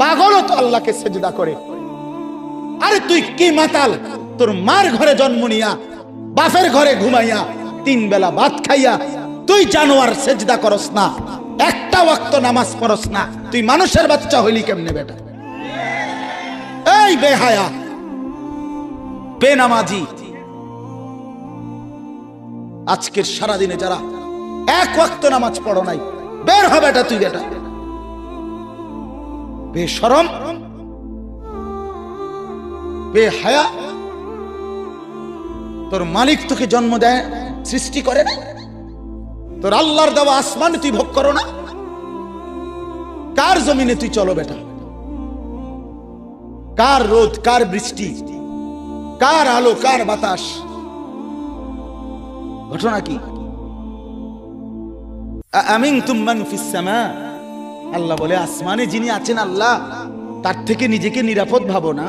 পাগলও তো আল্লাহকে সেজদা করে। আরে তুই কি মাতাল? তোর মার ঘরে জন্ম নিয়া, বাপের ঘরে ঘুমাইয়া, তিন বেলা ভাত খাইয়া, তুই জানোয়ার সেজদা করস না, একটা ওয়াক্ত নামাজ পড়স না, তুই মানুষের বাচ্চা হইলি কেমনে বেটা? এই বেহায়া, বেনামাজি। আজকের সারাদিনে যারা এক ওয়াক্ত নামাজ পড়ো নাই, বের হবে তুই বেটা। বেশরম, বেহায়া। তোর মালিক তোকে জন্ম দেয়, সৃষ্টি করে না। তোর আল্লাহর দেওয়া আসমান তুই ভোগ করো না। কার জমিনে তুই চলো বেটা? কার রোদ, কার বৃষ্টি, কার আলো, কার বাতাস? ঘটনা কি? আমিন তুমান ফিসামা আল্লাহ বলে আসমানে যিনি আছেন আল্লাহ তার থেকে নিজেকে নিরাপদ ভাবো না।